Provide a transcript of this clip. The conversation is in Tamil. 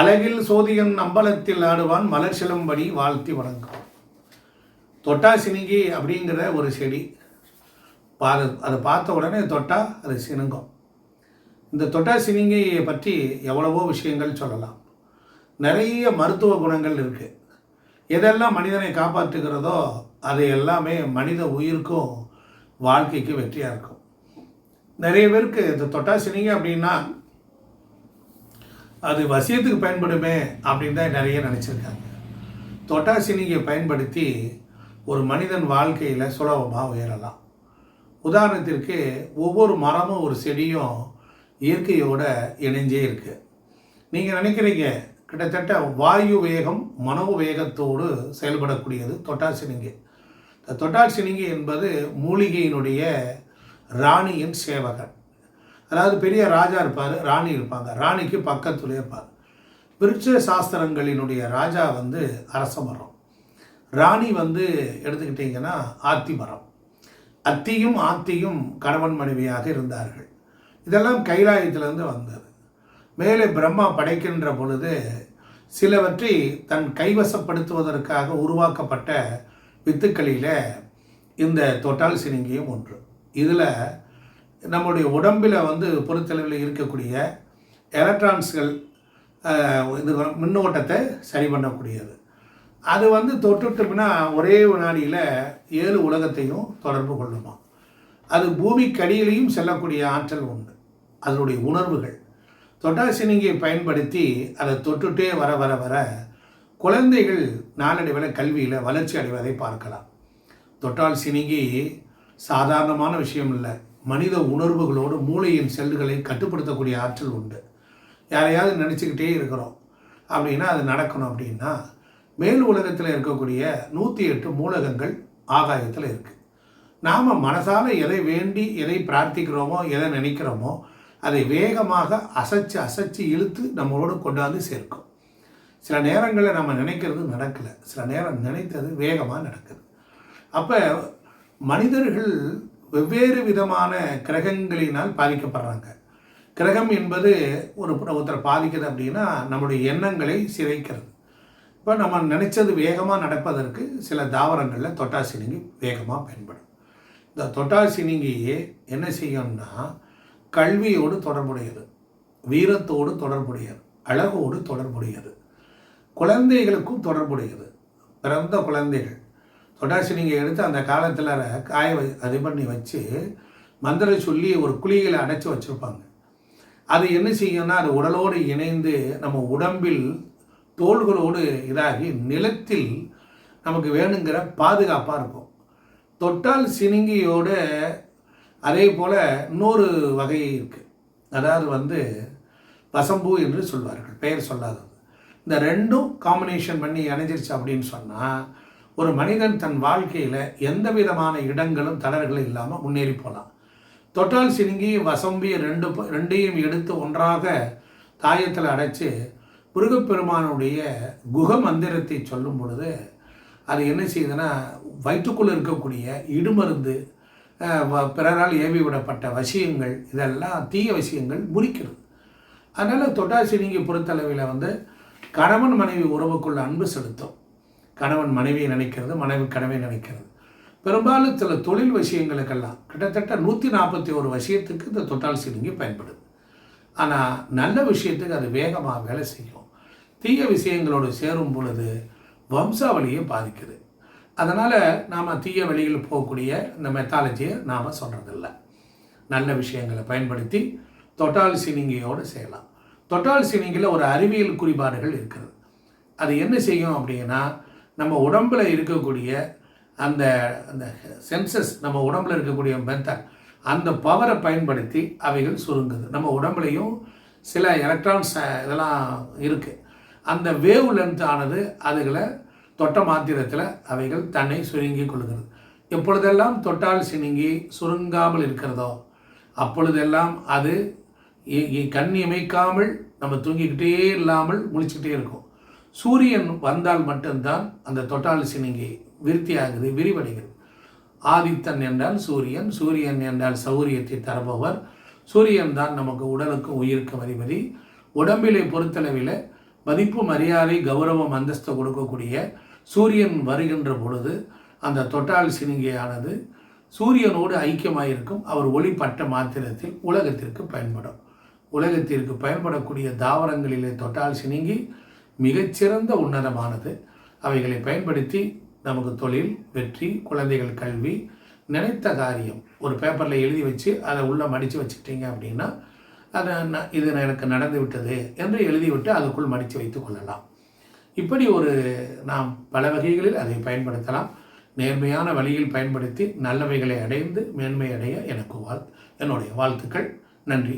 அழகில் சோதியன் அம்பலத்தில் ஆடுவான் மலர் சிலம்படி வாழ்த்தி வணங்கும் தொட்டா சினிங்கி அப்படிங்கிற ஒரு செடி. பா அதை பார்த்த உடனே தொட்டா அது சினுங்கும். இந்த தொட்டாசினிங்கியை பற்றி எவ்வளவோ விஷயங்கள் சொல்லலாம். நிறைய மருத்துவ குணங்கள் இருக்குது எதெல்லாம் மனிதனை காப்பாற்றுகிறதோ அது எல்லாமே மனித உயிருக்கும் வாழ்க்கைக்கு வெற்றியாக இருக்கும். நிறைய பேருக்கு இந்த தொட்டாசினிங்க அப்படின்னா அது வசியத்துக்கு பயன்படுமே அப்படின்னு தான் நிறைய நினச்சிருக்காங்க. தொட்டாசினியை பயன்படுத்தி ஒரு மனிதன் வாழ்க்கையில் சுலபமாக உயரலாம். உதாரணத்திற்கு ஒவ்வொரு மரமும் ஒரு செடியும் இயற்கையோட இணைஞ்சே இருக்குது நீங்கள் நினைக்கிறீங்க கிட்டத்தட்ட வாயு வேகம் மனோ வேகத்தோடு செயல்படக்கூடியது தொட்டாசினிங்கு இந்த தொட்டாசினிங்கு என்பது மூலிகையினுடைய ராணியின் சேவகன். அதாவது பெரிய ராஜா இருப்பார் ராணி இருப்பாங்க. ராணிக்கு பக்கத்துலேயே இருப்பார். விருட்ச சாஸ்திரங்களினுடைய ராஜா வந்து அரச மரம் ராணி வந்து எடுத்துக்கிட்டிங்கன்னா ஆத்தி மரம் அத்தியும் ஆத்தியும் கணவன் மனைவியாக இருந்தார்கள். இதெல்லாம் கைலாயத்திலேருந்து வந்தது. மேலே பிரம்மா படைக்கின்ற பொழுது சிலவற்றை தன் கைவசப்படுத்துவதற்காக உருவாக்கப்பட்ட வித்துக்களில் இந்த தொட்டால் சினிங்கியும் ஒன்று. இதில் நம்முடைய உடம்பில் வந்து பொறுத்தளவில் இருக்கக்கூடிய எலக்ட்ரான்ஸ்கள் இது மின்னோட்டத்தை சரி பண்ணக்கூடியது. அது வந்து தொட்டுட்டோம்னா ஒரே வினாடியில் ஏழு உலகத்தையும் தொடர்பு கொள்ளுமா? அது பூமிக்கடியிலையும் செல்லக்கூடிய ஆற்றல் உண்டு. அதனுடைய உணர்வுகள். தொட்டாசினிங்கை பயன்படுத்தி அதை தொட்டுட்டே வர வர வர குழந்தைகள் நாளடைவில் கல்வியில் வளர்ச்சி அடைவதை பார்க்கலாம். தொட்டால் சினிங்கி சாதாரணமான விஷயம் இல்லை. மனித உணர்வுகளோடு மூளையின் செல்களை கட்டுப்படுத்தக்கூடிய ஆற்றல் உண்டு. யாரையாவது நினச்சிக்கிட்டே இருக்கிறோம். அப்படின்னா அது நடக்கணும் அப்படின்னா மேல் உலகத்தில் இருக்கக்கூடிய நூற்றி எட்டு மூலகங்கள் ஆகாயத்தில் இருக்குது நாம் மனசால் எதை வேண்டி எதை பிரார்த்திக்கிறோமோ எதை நினைக்கிறோமோ அதை வேகமாக அசைச்சு அசைச்சு இழுத்து நம்மளோடு கொண்டாந்து சேர்க்கும். சில நேரங்களில் நம்ம நினைக்கிறது நடக்கலை. சில நேரம் நினைத்தது வேகமாக நடக்குது. அப்போ மனிதர்கள் வெவ்வேறு விதமான கிரகங்களினால் பாதிக்கப்படுறாங்க. கிரகம் என்பது ஒரு ஒருத்தர் பாதிக்குது அப்படின்னா நம்முடைய எண்ணங்களை சிதைக்கிறது. இப்போ நம்ம நினைச்சது வேகமாக நடப்பதற்கு சில தாவரங்களில் தொட்டாசினிங்கி வேகமாக பயன்படும். இந்த தொட்டாசினிங்கியே என்ன செய்யும்னா கல்வியோடு தொடர்புடையது வீரத்தோடு தொடர்புடையது அழகோடு தொடர்புடையது குழந்தைகளுக்கும் தொடர்புடையது பிறந்த குழந்தைகள் தொட்டாசினிங்கை எடுத்து அந்த காலத்தில் காய வை அது பண்ணி வச்சு மந்திரம் சொல்லி ஒரு குழிகளை அடைச்சி வச்சுருப்பாங்க. அது என்ன செய்யும்னா அது உடலோடு இணைந்து நம்ம உடம்பில் தோள்களோடு இதாகி நிலத்தில் நமக்கு வேணுங்கிற பாதுகாப்பாக இருக்கும். தொட்டால் சினிங்கியோட அதே போல் இன்னொரு வகை இருக்குது அதாவது வந்து வசம்பு என்று சொல்வார்கள். பெயர் சொல்லாதது. இந்த ரெண்டும் காம்பினேஷன் பண்ணி இணைஞ்சிருச்சு அப்படின்னு சொன்னால் ஒரு மனிதன் தன் வாழ்க்கையில் எந்த விதமான இடங்களும் தளர்களும் இல்லாமல் முன்னேறி போகலாம் தொட்டால் சினுங்கி வசம்பி ரெண்டு ப- ரெண்டையும் எடுத்து ஒன்றாக தாயத்தில் அடைச்சி முருகப்பெருமானுடைய குக மந்திரத்தை சொல்லும் பொழுது அது என்ன செய்யுதுன்னா வயிற்றுக்குள்ளே இருக்கக்கூடிய இடுமருந்து வ- பிறரால் ஏவி விடப்பட்ட வசியங்கள் இதெல்லாம் தீய விஷயங்கள் முறிக்கிறது. அதனால் தொட்டாசினிங்கி பொறுத்தளவில் வந்து கணவன் மனைவி உறவுக்குள்ள அன்பு செலுத்தும். கணவன் மனைவியை நினைக்கிறது மனைவி கணவை நினைக்கிறது. பெரும்பாலும் சில தொழில் விஷயங்களுக்கெல்லாம் கிட்டத்தட்ட நூற்றி நாற்பத்தி ஒரு விஷயத்துக்கு இந்த தொட்டால் சினிங்கி பயன்படுது. ஆனால் நல்ல விஷயத்துக்கு அது வேகமாக வேலை செய்யும். தீய விஷயங்களோடு சேரும் பொழுது வம்சாவளியை பாதிக்குது. அதனால் நாம் தீய வழியில் போகக்கூடிய இந்த மெத்தாலஜியை நாம் சொல்கிறதில்ல நல்ல விஷயங்களை பயன்படுத்தி தொட்டால் சினிங்கியோடு செய்யலாம். தொட்டால் சினிங்கில் ஒரு அறிவியல் குறிபாடுகள் இருக்கிறது. அது என்ன செய்யும் அப்படின்னா நம்ம உடம்பில் இருக்கக்கூடிய அந்த அந்த சென்சஸ் நம்ம உடம்பில் இருக்கக்கூடிய மெத்தட் அந்த பவரை பயன்படுத்தி அவைகள் சுருங்குது. நம்ம உடம்புலையும் சில எலக்ட்ரான்ஸ் இதெல்லாம் இருக்குது அந்த வேவ் லென்த் ஆனது அதுகளை தொட்ட மாத்திரத்தில் அவைகள் தன்னை சுருங்கி கொள்கிறது. எப்பொழுதெல்லாம் தொட்டால் சினுங்கி சுருங்காமல் இருக்கிறதோ அப்பொழுதெல்லாம் அது கண் இமைக்காமல் நம்ம தூங்கிக்கிட்டே இல்லாமல் முழிச்சுக்கிட்டே இருக்கும். சூரியன் வந்தால் மட்டும்தான் அந்த தொட்டால் சினுங்கி விருத்தியாகுது விரிவடைகிறது. ஆதித்தன் என்றால் சூரியன் சூரியன் என்றால் சௌரியத்தை தருபவர். சூரியன் தான் நமக்கு உடலுக்கும் உயிருக்கும் அதிபதி. உடம்பிலே பொறுத்தளவில் மதிப்பு மரியாதை கௌரவம் அந்தஸ்து கொடுக்கக்கூடிய சூரியன் வருகின்ற பொழுது அந்த தொட்டால் சினிங்கையானது சூரியனோடு ஐக்கியமாயிருக்கும். அவர் ஒளிப்பட்ட மாத்திரத்தில் உலகத்திற்கு பயன்படும். உலகத்திற்கு பயன்படக்கூடிய தாவரங்களிலே தொட்டால் சினிங்கி மிகச்சிறந்த உன்னதமானது. அவைகளை பயன்படுத்தி நமக்கு தொழில் வெற்றி குழந்தைகள் கல்வி நினைத்த காரியம். ஒரு பேப்பரில் எழுதி வச்சு அதை உள்ளே மடித்து வச்சுக்கிட்டீங்க அப்படின்னா அதை நான் இது எனக்கு நடந்து விட்டது என்று எழுதிவிட்டு அதுக்குள் மடித்து வைத்து கொள்ளலாம். இப்படி ஒரு நாம் பல வகைகளில் அதை பயன்படுத்தலாம். நேர்மையான வழியில் பயன்படுத்தி நல்லவைகளை அடைந்து மேன்மை அடைய எனக்கு வாழ் என்னுடைய வாழ்த்துக்கள். நன்றி.